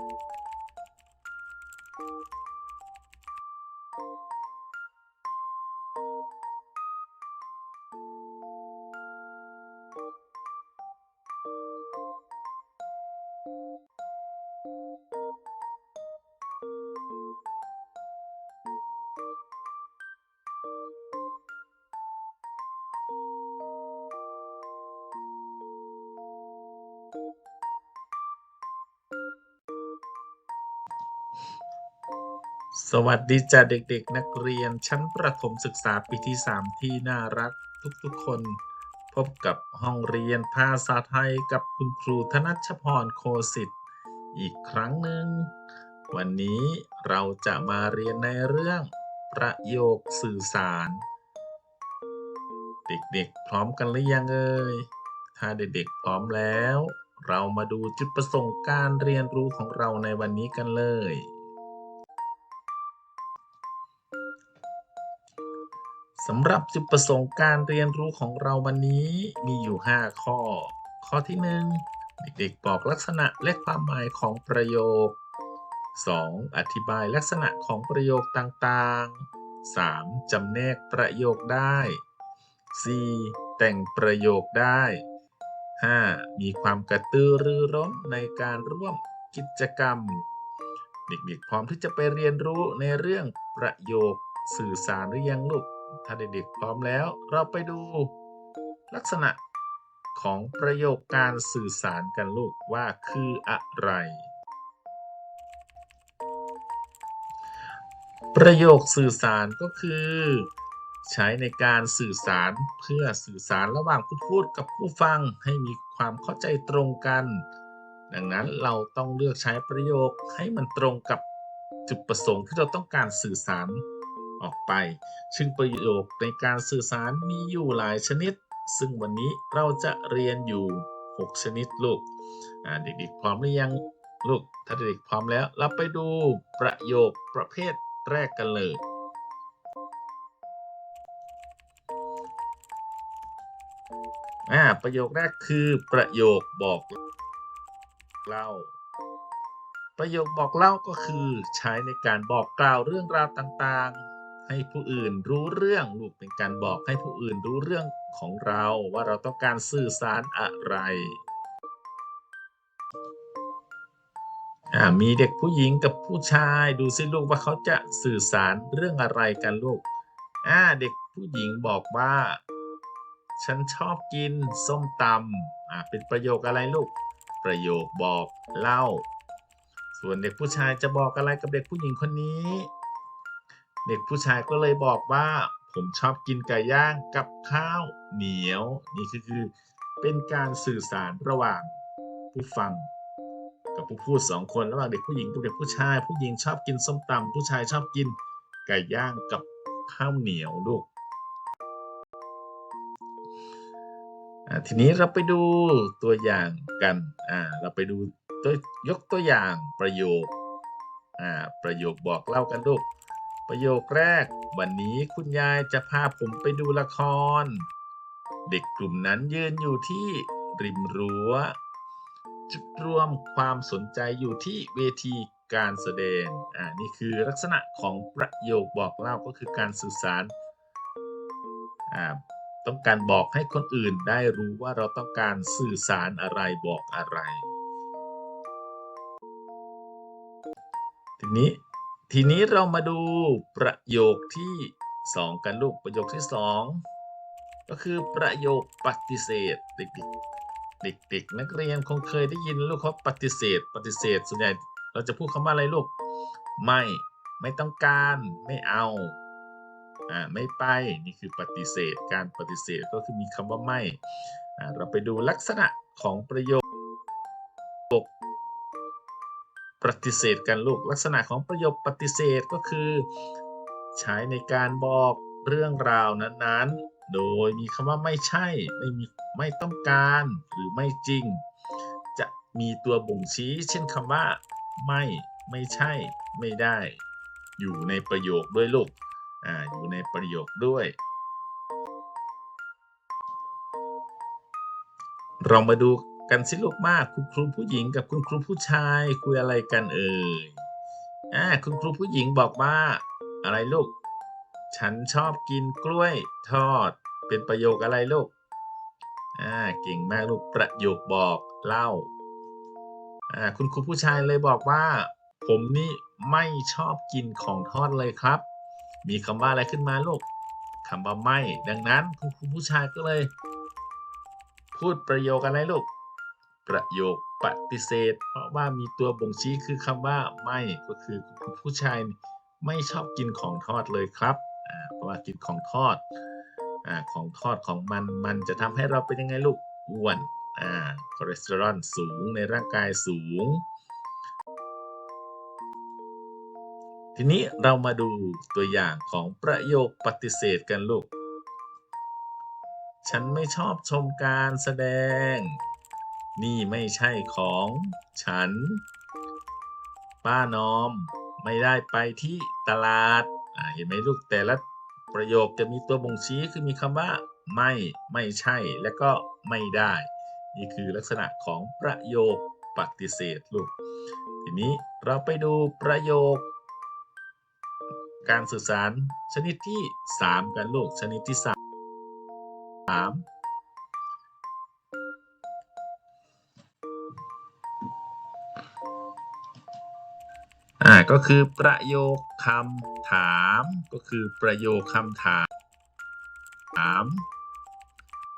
Thank you. สวัสดีจ้ะเด็กๆ นักเรียนชั้นประถมศึกษาปีที่ 3 ที่น่ารักทุกๆคน พบกับห้องเรียนภาษาไทยกับคุณครูธนัชพรโคสิทธิ์อีกครั้งหนึ่ง วันนี้เราจะมาเรียนในเรื่องประโยคสื่อสาร เด็กๆ พร้อมกันหรือยังเอ่ยถ้าเด็กๆ พร้อมแล้ว เรามาดูจุดประสงค์การเรียนรู้ของเราในวันนี้กันเลย สำหรับจุดประสงค์การเรียนรู้ของเราวันนี้มีอยู่ 5 ข้อ ข้อที่ 1 เด็กๆบอกลักษณะและความหมายของประโยค 2. อธิบายลักษณะของประโยคต่างๆ 3. จำแนกประโยคได้ 4. แต่งประโยคได้ 5. มีความกระตือรือร้นในการร่วมกิจกรรม เด็กๆพร้อมที่จะไปเรียนรู้ในเรื่องประโยคสื่อสารหรือยังลูก ถ้าเด็กๆพร้อมแล้ว เราไปดูลักษณะของประโยคการสื่อสารกันลูกว่าคืออะไร ประโยคสื่อสารก็คือ ใช้ในการสื่อสารเพื่อสื่อสารระหว่างผู้พูดกับผู้ฟังให้มีความเข้าใจตรงกัน ดังนั้นเราต้องเลือกใช้ประโยคให้มันตรงกับจุดประสงค์ที่เราต้องการสื่อสาร ออกไป ซึ่งประโยคในการสื่อสารมีอยู่หลายชนิด ซึ่งวันนี้เราจะเรียนอยู่ 6 ชนิดลูกอ่าเด็กๆพร้อมหรือยังลูก ถ้าเด็กพร้อมแล้ว เราไปดูประโยคประเภทแรกกันเลย อ่า ประโยคแรกคือประโยคบอกเล่า ประโยคบอกเล่าก็คือใช้ในการบอกกล่าวเรื่องราวต่าง ให้ผู้อื่นรู้เรื่องลูกเป็นการบอกให้ผู้อื่นรู้เรื่องของเราว่าเราต้องการสื่อสารอะไรอ่ามีเด็กผู้หญิงกับผู้ชายดูสิลูกว่าเขาจะสื่อสารเรื่องอะไรกันลูกอ่าเด็กผู้หญิงบอกว่า ฉันชอบกินส้มตำอ่าเป็นประโยคอะไรลูก ประโยคบอกเล่า ส่วนเด็กผู้ชายจะบอกอะไรกับเด็กผู้หญิงคนนี้ เด็กผู้ชายก็เลยบอกว่า ผมชอบกินไก่ย่างกับข้าวเหนียว นี่คือคือเป็นการสื่อสารระหว่างผู้ฟัง กับผู้พูดสองคนระหว่างเด็กผู้หญิงกับเด็กผู้ชาย ผู้หญิงชอบกินส้มตำผู้ชายชอบกินไก่ย่างกับข้าวเหนียวลูกทีนี้เราไปดูตัวอย่างกัน อ่า เราไปดูตัวยกตัวอย่างประโยค อ่า ประโยคบอกเล่ากันลูก ประโยคแรก วันนี้คุณยายจะพาผมไปดูละคร เด็กกลุ่มนั้นยืนอยู่ที่ริมรั้ว จุดรวมความสนใจอยู่ที่เวทีการแสดง อ่า นี่คือลักษณะของประโยคบอกเล่าก็คือการสื่อสาร อ่า ต้องการบอกให้คนอื่นได้รู้ว่าเราต้องการสื่อสารอะไรบอกอะไร ทีนี้ ทีนี้เรามาดูประโยคที่สองกันลูกประโยคที่สองก็คือประโยคปฏิเสธเด็กๆเด็กๆนักเรียนคงเคยได้ยินลูกเขาปฏิเสธ ปฏิเสธส่วนใหญ่เราจะพูดคำว่าอะไรลูก ไม่ไม่ต้องการไม่เอาอ่าไม่ไปนี่คือปฏิเสธ การปฏิเสธก็คือมีคำว่าไม่อ่าเราไปดูลักษณะของประโย ปฏิเสธกันลูกลักษณะของประโยคปฏิเสธก็คือ ใช้ในการบอกเรื่องราวนั้นๆ โดยมีคำว่าไม่ใช่ไม่มีไม่ต้องการหรือไม่จริง จะมีตัวบ่งชี้ เช่นคำว่า ไม่ ไม่ใช่ ไม่ได้ อยู่ในประโยคด้วยลูกอ่าอยู่ในประโยคด้วย เรามาดู กันสิลูกมาก คุณครูผู้หญิงกับคุณครูผู้ชายคุยอะไรกันเอ่ยอ่าคุณครูผู้หญิงบอกว่า อะไรลูก ฉันชอบกินกล้วยทอด เป็นประโยคอะไรลูกอ่าเก่งมากลูกประโยคบอกเล่าอ่าคุณครูผู้ชายเลยบอกว่า ผมนี่ไม่ชอบกินของทอดเลยครับ มีคำว่าอะไรขึ้นมาลูกคำว่าไม่ ดังนั้นคุณครูผู้ชายก็เลย พูดประโยคอะไรลูก ประโยคปฏิเสธ เพราะว่ามีตัวบ่งชี้คือคำว่าไม่ก็คือผู้ชายไม่ชอบกินของทอดเลยครับเพราะว่ากินของทอดอของทอดของมันมันจะทำให้เราเป็นยังไงลูกอ้วนคอเลสเตอรอลสูงในร่างกายสูง ทีนี้เรามาดูตัวอย่างของประโยคปฏิเสธกันลูก ฉันไม่ชอบชมการแสดง นี่ไม่ใช่ของฉัน ป้านอมไม่ได้ไปที่ตลาด เห็นไหมลูกแต่ละประโยคจะมีตัวบ่งชี้คือมีคำว่า ไม่ ไม่ใช่ และก็ไม่ได้ นี่คือลักษณะของประโยคปฏิเสธลูก ทีนี้เราไปดูประโยค การสื่อสารชนิดที่ 3 กันลูกชนิดที่ 3 อ่าก็คือประโยคคำถาม ก็คือประโยคคำถามถาม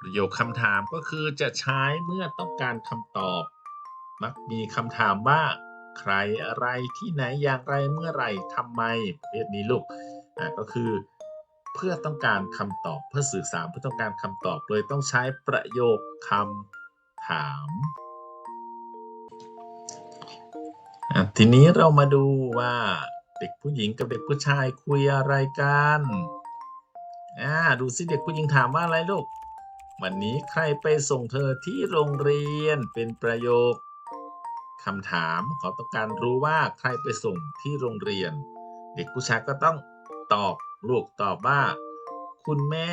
ประโยคคำถามก็คือจะใช้เมื่อต้องการคำตอบ มักมีคำถามว่า ใครอะไรที่ไหนอย่างไรเมื่อไรทำไมประเภทนี้ลูกอ่าก็คือเพื่อต้องการคำตอบเพื่อสื่อสารเพื่อต้องการคำตอบเลยต้องใช้ประโยคคำถาม ทีนี้เรามาดูว่าเด็กผู้หญิงกับเด็กผู้ชายคุยอะไรกัน อ่า ดูสิเด็กผู้หญิงถามว่าอะไรลูก วันนี้ใครไปส่งเธอที่โรงเรียนเป็นประโยคคำถามเขาต้องการรู้ว่าใครไปส่งที่โรงเรียน เด็กผู้ชายก็ต้องตอบลูกตอบว่า คุณแม่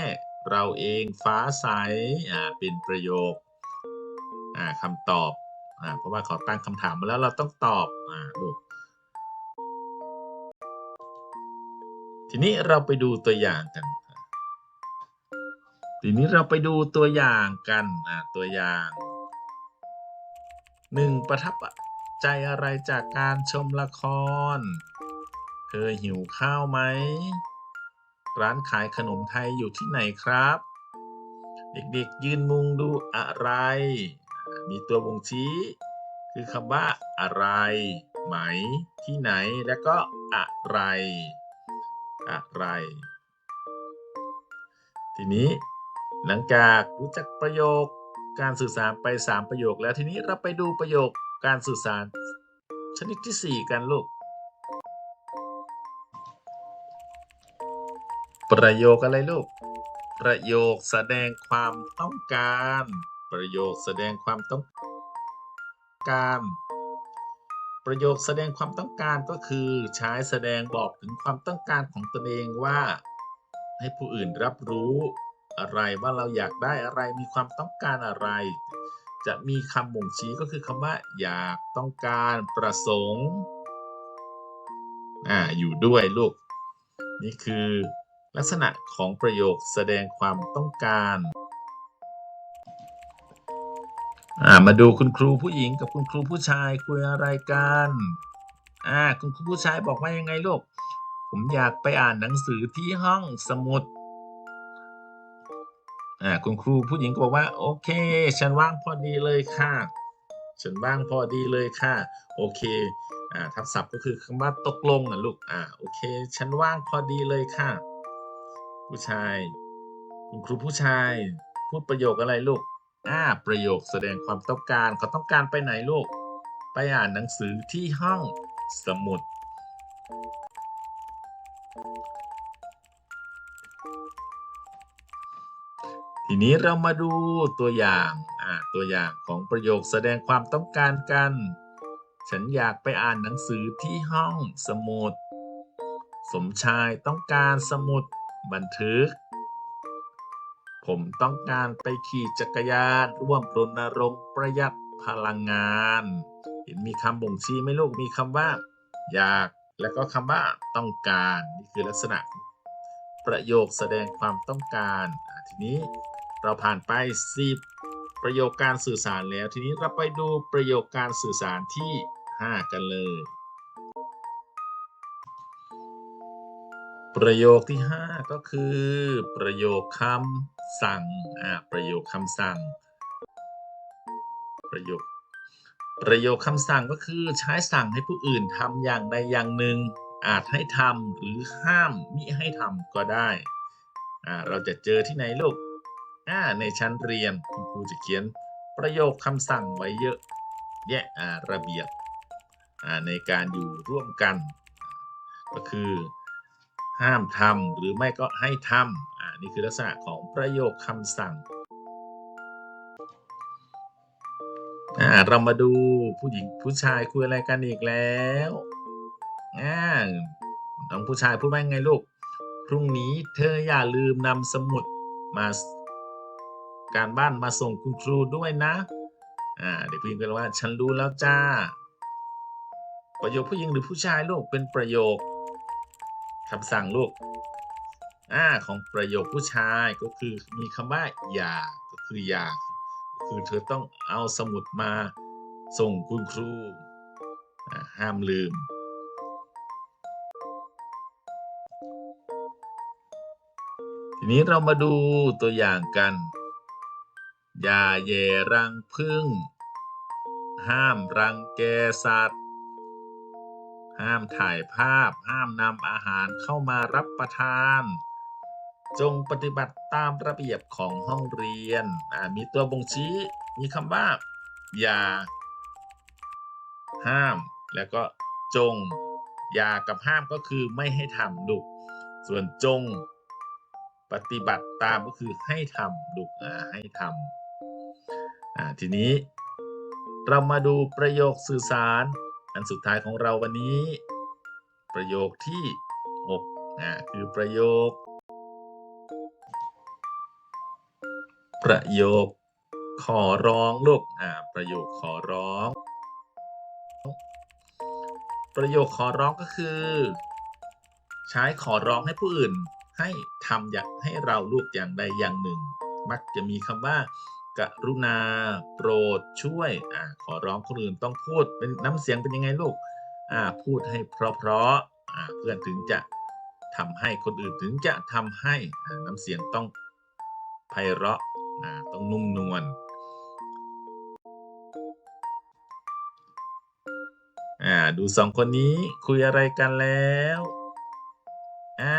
เราเองฟ้าใส อ่า เป็นประโยค อ่าคำตอบ อ่าเพราะว่าเขาตั้งคำถามมาแล้วเราต้องตอบอ่าลูทีนี้เราไปดูตัวอย่างกัน ทีนี้เราไปดูตัวอย่างกันอ่าตัวอย่างหนึ่งประทับใจอะไรจากการชมละคร เธอหิวข้าวไหม ร้านขายขนมไทยอยู่ที่ไหนครับ เด็กๆยืนมุงดูอะไร มีตัวบ่งชี้ คือคำว่าอะไร ไหม ที่ไหน แล้วก็อะไร อะไร ทีนี้หลังจากรู้จักประโยคการสื่อสารไป 3 ประโยค แล้วทีนี้เราไปดูประโยคการสื่อสารชนิดที่ 4 กันลูก ประโยคอะไรลูก ประโยคแสดงความต้องการ ประโยคแสดงความต้องการ ประโยคแสดงความต้องการก็คือใช้แสดงบอกถึงความต้องการของตนเองว่า ให้ผู้อื่นรับรู้อะไรว่าเราอยากได้อะไรมีความต้องการอะไร จะมีคำบ่งชี้ก็คือคำว่า อยากต้องการประสงค์อ่าอยู่ด้วยลูก นี่คือลักษณะของประโยคแสดงความต้องการ อ่ามาดูคุณครูผู้หญิงกับคุณครูผู้ชายคุยอะไรกันอ่าคุณครูผู้ชายบอกว่ายังไงลูก ผมอยากไปอ่านหนังสือที่ห้องสมุดอ่าคุณครูผู้หญิงก็บอกว่าโอเค ฉันว่างพอดีเลยค่ะ ฉันว่างพอดีเลยค่ะ โอเคอ่าทับศัพท์ก็คือคำว่าตกลงนะลูกอ่าโอเค ฉันว่างพอดีเลยค่ะ ผู้ชาย คุณครูผู้ชาย พูดประโยคอะไรลูก อ่าประโยคแสดงความต้องการเขาต้องการไปไหนลูก ไปอ่านหนังสือที่ห้องสมุด ทีนี้เรามาดูตัวอย่างอ่าตัวอย่างของประโยคแสดงความต้องการกัน ฉันอยากไปอ่านหนังสือที่ห้องสมุด สมชายต้องการสมุดบันทึก ผมต้องการไปขี่จักรยานร่วมรณรงค์ประหยัดพลังงาน เห็นมีคำบ่งชี้ไหมลูกมีคำว่า อยากแล้วก็คำว่าต้องการ นี่คือลักษณะ ประโยคแสดงความต้องการทีนี้เราผ่านไป 10 ประโยคการสื่อสารแล้ว ทีนี้เราไปดูประโยคการสื่อสารที่ 5 กันเลย ประโยคที่ 5 ก็คือ ประโยคคำสั่งอ่าประโยคคำสั่ง ประโยค ประโยคคำสั่งก็คือใช้สั่งให้ผู้อื่นทำอย่างใดอย่างหนึ่ง อาจให้ทำหรือห้ามมิให้ทำก็ได้อ่าเราจะเจอที่ไหนลูกอ่าในชั้นเรียนคุณครูจะเขียนประโยคคำสั่งไว้เยอะแยะอ่าระเบียบอ่าในการอยู่ร่วมกัน ก็คือ ห้ามทำหรือไม่ก็ให้ทำอ่านี่คือลักษณะของประโยคคำสั่งอ่าเรามาดูผู้หญิงผู้ชายคุยอะไรกันอีกแล้วอ่าน้องผู้ชายพูดว่าไงลูก พรุ่งนี้เธออย่าลืมนำสมุดมาการบ้านมาส่งคุณครูด้วยนะอ่าเด็กผู้หญิงก็เลยว่าฉันรู้แล้วจ้า ประโยคผู้หญิงหรือผู้ชายลูกเป็นประโยค คำสั่งลูกอ่าของประโยคผู้ชายก็คือมีคำว่าอย่าก็คืออย่าคือเธอต้องเอาสมุดมาส่งคุณครูอ่าห้ามลืม ทีนี้เรามาดูตัวอย่างกัน อย่าแย่รังพึ่ง ห้ามรังแกสัตว์ ห้ามถ่ายภาพ ห้ามนำอาหารเข้ามารับประทาน จงปฏิบัติตามระเบียบของห้องเรียน มีตัวบ่งชี้ มีคำว่า อย่า ห้าม แล้วก็จง อย่ากับห้ามก็คือไม่ให้ทำลูกส่วนจง ปฏิบัติตามก็คือให้ทำลูกอ่าให้ทำทีนี้ เรามาดูประโยคสื่อสาร อันสุดท้ายของเราวันนี้ ประโยคที่6อ่าคือประโยค ประโยค ขอร้องลูกอ่าประโยคขอร้อง ประโยคขอร้องก็คือ ใช้ขอร้องให้ผู้อื่นให้ทำอย่างให้เราลูกอย่างใดอย่างหนึ่ง มักจะมีคำว่า กรุณา โปรดช่วยอ่าขอร้องคนอื่นต้องพูดเป็นน้ำเสียงเป็นยังไงลูกอ่าพูดให้เพราะๆอ่าเพื่อนถึงจะทำให้คนอื่นถึงจะทำให้น้ำเสียงต้องไพเราะอ่าต้องนุ่มนวลอ่าดูสองคนนี้คุยอะไรกันแล้วอ่า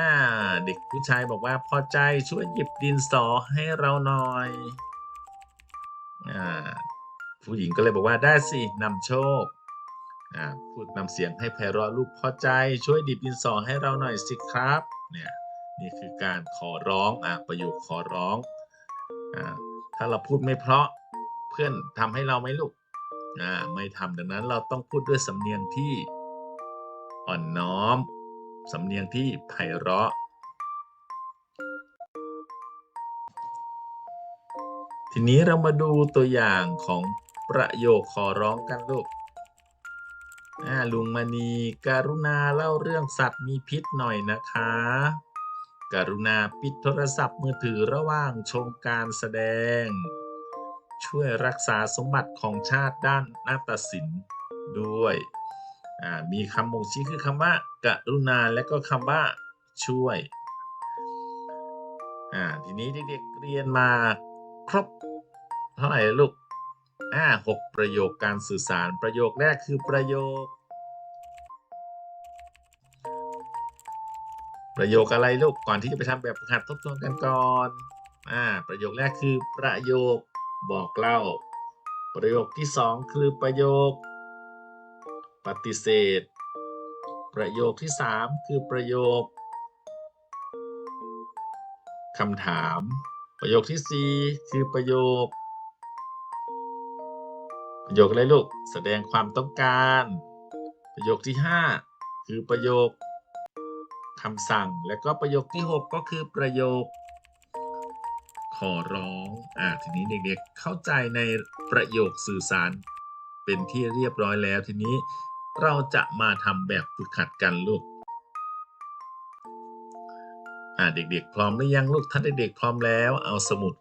เด็กผู้ชายบอกว่าพอใจช่วยหยิบดินสอให้เราหน่อย ผู้หญิงก็เลยบอกว่าได้สินำโชคพูดนำเสียงให้ไพเราะลูกพอใจช่วยดิบดินสอให้เราหน่อยสิครับเนี่ยนี่คือการขอร้องอ่าประโยคขอร้องอ่าถ้าเราพูดไม่เพราะเพื่อนทำให้เราไหมลูกอ่าไม่ทำดังนั้นเราต้องพูดด้วยสำเนียงที่อ่อนน้อม สำเนียงที่ไพเราะ ทีนี้เรามาดูตัวอย่างของ ประโยคขอร้องกันลูกลุงมณีการุณาเล่าเรื่องสัตว์มีพิษหน่อยนะคะการุณาปิดโทรศัพท์มือถือระหว่างชมการแสดง ช่วยรักษาสมบัติของชาติด้านนาฏศิลป์ด้วย มีคำบ่งชี้คือคำว่า กรุณาและก็คำว่า ช่วย ทีนี้เด็กๆเรียนมาครบเท่าไหร่ลูก อ่าหกประโยคการสื่อสารประโยคแรกคือประโยค ประโยคอะไรลูกก่อนที่จะไปทำแบบฝึกหัดทบทวนกันก่อนอ่าประโยคแรกคือประโยคบอกเล่า ประโยคที่สองคือประโยค ปฏิเสธ ประโยคที่สามคือประโยคคำถาม ประโยคที่สี่คือประโยค ประโยคอะไรลูก แสดงความต้องการ ประโยคที่ห้าคือประโยคคำสั่ง และก็ประโยคที่หกก็คือประโยค ขอร้อง อ่าทีนี้เด็กๆเข้าใจในประโยคสื่อสาร เป็นที่เรียบร้อยแล้วทีนี้เราจะมาทำแบบฝึกหัดกันลูก อ่าเด็กๆ พร้อมหรือยังลูก ถ้าเด็กๆพร้อมแล้ว เอาสมุด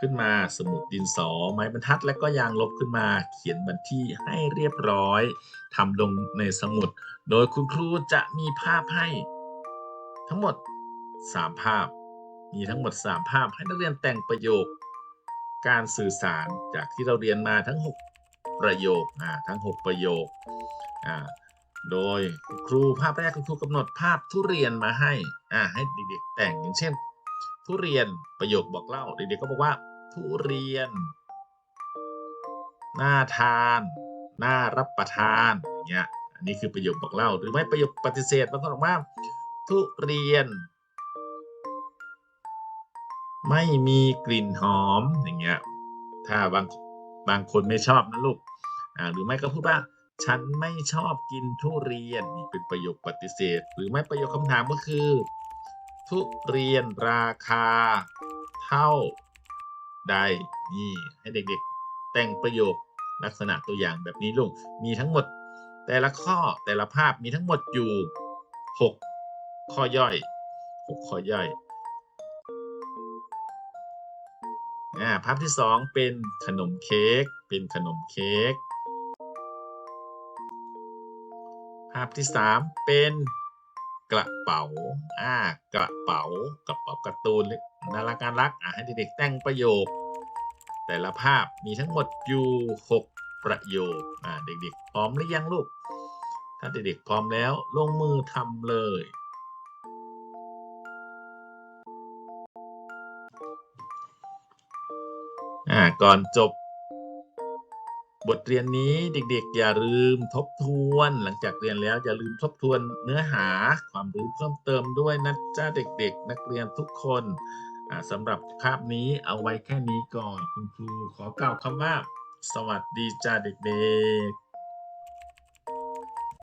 ขึ้นมาสมุดดินสอ ไม้บรรทัด และก็ยางลบขึ้นมา เขียนบันที่ให้เรียบร้อยทำลงในสมุด โดยคุณครูจะมีภาพให้ ทั้งหมด 3 ภาพ มีทั้งหมด 3 ภาพให้นักเรียนแต่งประโยค การสื่อสารจากที่เราเรียนมาทั้ง 6 ประโยคทั้ง 6 ประโยค โดยครูภาพแรกคุณครูกำหนดภาพทุเรียนมาให้ให้เด็กๆแต่งอย่างเช่น ทุเรียนประโยคบอกเล่าเด็กๆก็บอกว่า ทุเรียน น่าทาน น่ารับประทานอย่างเงี้ยอันนี้คือประโยคบอกเล่า หรือไม่ประโยคปฏิเสธบางคนบอกว่า ทุเรียน ไม่มีกลิ่นหอมอย่างเงี้ยถ้าบางบางคนไม่ชอบนะลูกอ่าหรือไม่ก็พูดว่าฉันไม่ชอบกินทุเรียนนี่เป็นประโยคปฏิเสธ หรือไม่ประโยคคำถามก็คือ ทุเรียนราคาเท่าใดนี่ให้เด็กๆ แต่งประโยคลักษณะตัวอย่างแบบนี้ลูก มีทั้งหมดแต่ละข้อแต่ละภาพมีทั้งหมดอยู่ 6 ข้อย่อย 6 ข้อย่อยอ่าภาพที่ 2 เป็นขนมเค้กเป็นขนมเค้กภาพที่ 3 เป็น กระเป๋า อ่ากระเป๋ากระเป๋าการ์ตูนน่ารักน่ารักอ่าให้เด็กๆแต่งประโยค แต่ละภาพมีทั้งหมดอยู่6ประโยคอ่าเด็กๆ พร้อมหรือยังลูก ถ้าเด็กๆพร้อมแล้วลงมือทำเลยอ่าก่อนจบ บทเรียนนี้เด็กๆ อย่าลืมทบทวน หลังจากเรียนแล้วอย่าลืมทบทวนเนื้อหาความรู้เพิ่มเติมด้วยนะจ้าเด็กๆ นักเรียนทุกคนสำหรับคาบนี้เอาไว้แค่นี้ก่อนคุณครูขอกล่าวคำว่า สวัสดีจ้าเด็กๆ